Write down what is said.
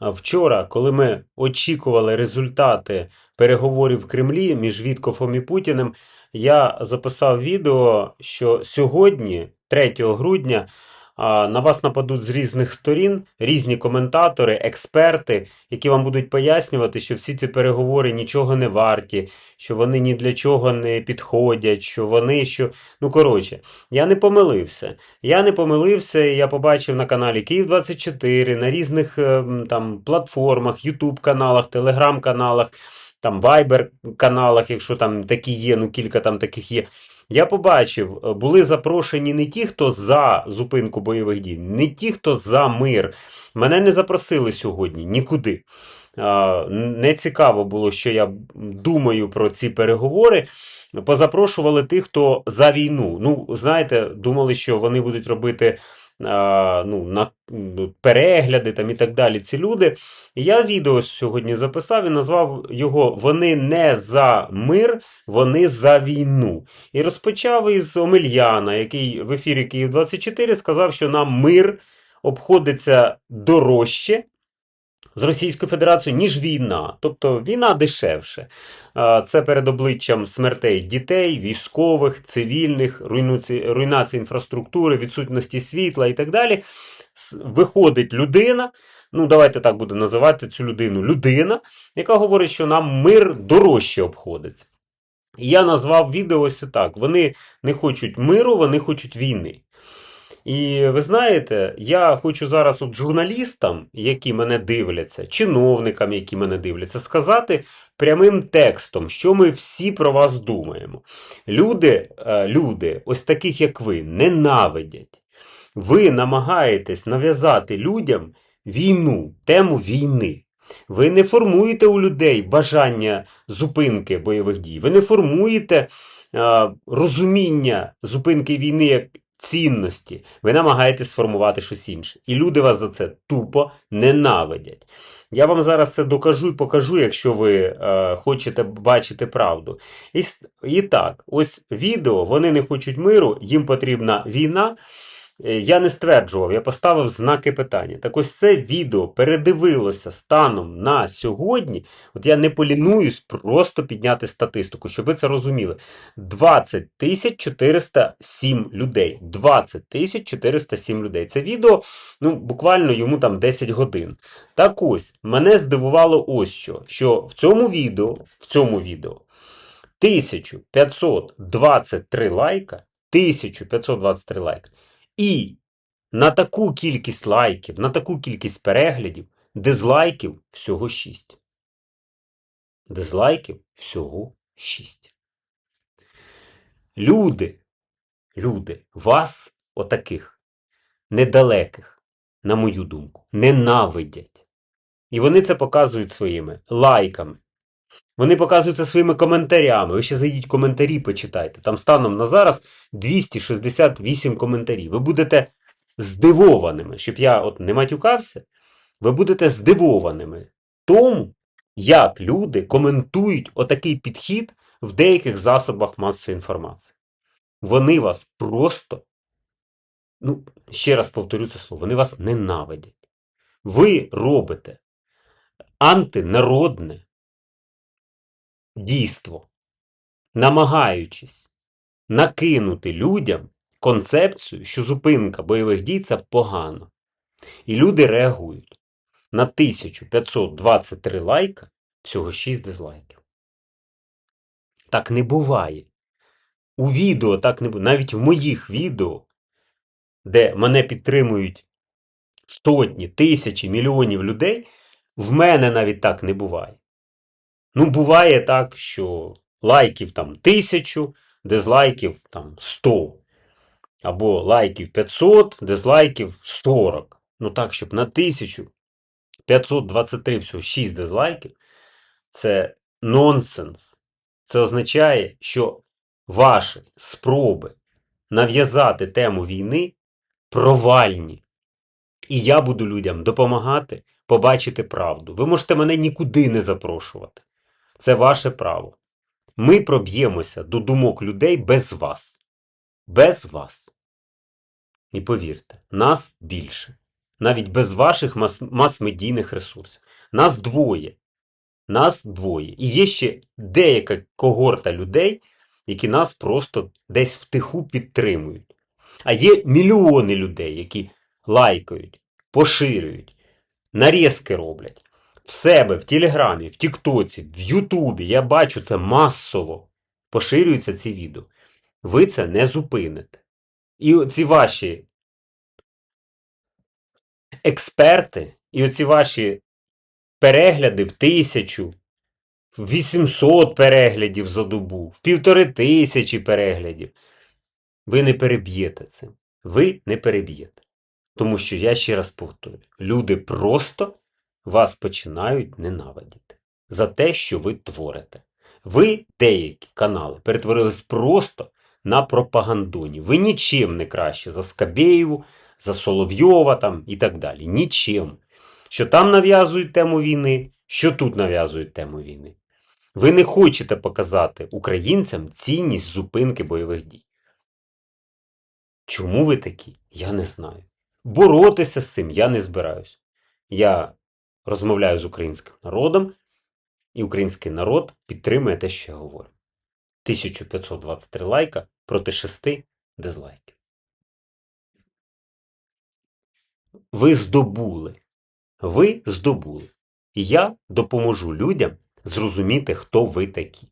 Вчора, коли ми очікували результати переговорів в Кремлі між Віткофом і Путіним, я записав відео, що сьогодні, 3 грудня, на вас нападуть з різних сторін різні коментатори, експерти, які вам будуть пояснювати, що всі ці переговори нічого не варті, що вони ні для чого не підходять, що вони що. Ну, коротше, я не помилився. Я не помилився, я побачив на каналі Київ 24 на різних е, там платформах, Ютуб каналах, Телеграм каналах, там Viber каналах, якщо там такі є, ну кілька там таких є. Я побачив, е, були запрошені не ті, хто за зупинку бойових дій, не ті, хто за мир. Мене не запросили сьогодні нікуди. Не цікаво було, що я думаю про ці переговори. Позапрошували тих, хто за війну. Ну, знаєте, думали, що вони будуть робити ну, на, перегляди там і так далі. Ці люди. Я відео сьогодні записав і назвав його Вони не за мир, вони за війну. І розпочав із Омельяна, який в ефірі Київ 24 сказав, що нам мир обходиться дорожче. З Російською Федерацією, ніж війна. Тобто війна дешевше. Це перед обличчям смертей дітей, військових, цивільних, руйнації інфраструктури, відсутності світла і так далі. Виходить людина, ну давайте так буду називати цю людину людина, яка говорить, що нам мир дорожче обходиться. І я назвав відео ось так: вони не хочуть миру, вони хочуть війни. І ви знаєте, я хочу зараз от журналістам, які мене дивляться, чиновникам, які мене дивляться, сказати прямим текстом, що ми всі про вас думаємо. Люди, е, люди, ось таких як ви, ненавидять. Ви намагаєтесь нав'язати людям війну, тему війни. Ви не формуєте у людей бажання зупинки бойових дій. Ви не формуєте е, розуміння зупинки війни як цінності. Ви намагаєтесь сформувати щось інше. І люди вас за це тупо ненавидять. Я вам зараз це докажу і покажу, якщо ви е, хочете бачити правду. І, і так, ось відео, вони не хочуть миру, їм потрібна війна. Е, Я не стверджував, я поставив знаки питання. Так ось це відео передивилося станом на сьогодні. От я не полінуюсь просто підняти статистику, щоб ви це розуміли. 20 407 людей. 20 тисяч 407 людей. Це відео, ну, буквально йому там 10 годин. Так ось, мене здивувало ось що, що в цьому відео, в цьому відео 1523 лайка, 1523 лайка. І на таку кількість лайків, на таку кількість переглядів, дизлайків всього 6. Дизлайків всього 6. Люди, люди, вас, отаких, недалеких, на мою думку, ненавидять. І вони це показують своїми лайками. Вони показують це своїми коментарями. Ви ще зайдіть коментарі, почитайте. Там станом на зараз 268 коментарів. Ви будете здивованими, щоб я от не матюкався, ви будете здивованими тому, як люди коментують отакий підхід в деяких засобах масової інформації. Вони вас просто, ну, ще раз повторю це слово, вони вас ненавидять. Ви робите антинародне дійство, намагаючись накинути людям концепцію, що зупинка бойових дій це погано. І люди реагують. На 1523 лайка всього 6 дизлайків. Так не буває. У відео так не буває. Навіть в моїх відео, де мене підтримують сотні, тисячі, мільйонів людей, в мене навіть так не буває. Ну, буває так, що лайків там тисячу, дизлайків там 100. Або лайків 500, дизлайків 40. Ну так, щоб на 1523 всього 6 дизлайків, це нонсенс. Це означає, що ваші спроби нав'язати тему війни провальні. І я буду людям допомагати побачити правду. Ви можете мене нікуди не запрошувати. Це ваше право. Ми проб'ємося до думок людей без вас. Без вас. І повірте, нас більше. навіть без ваших мас- мас-медійних ресурсів. Нас двоє. Нас двоє. І є ще деяка когорта людей, які нас просто десь втиху підтримують. А є мільйони людей, які лайкають, поширюють, нарізки роблять. В себе, в Телеграмі, в Тіктоці, в Ютубі. Я бачу це масово. Поширюються ці відео. Ви це не зупините. І ці ваші експерти, і оці ваші перегляди в тисячу, в 800 переглядів за добу, в півтори тисячі переглядів. Ви не переб'єте це. Ви не переб'єте. Тому що я ще раз повторюю: люди просто вас починають ненавидіти за те, що ви творите. Ви, деякі канали, перетворились просто на пропагандоні. Ви нічим не краще за Скабєєву, за Соловйова там і так далі. Нічим. Що там нав'язують тему війни, що тут нав'язують тему війни. Ви не хочете показати українцям цінність зупинки бойових дій. Чому ви такі? Я не знаю. Боротися з цим я не збираюсь. Я розмовляю з українським народом, і український народ підтримує те, що я говорю. 1523 лайка проти 6 дизлайків. Ви здобули. Ви здобули. І я допоможу людям зрозуміти, хто ви такі.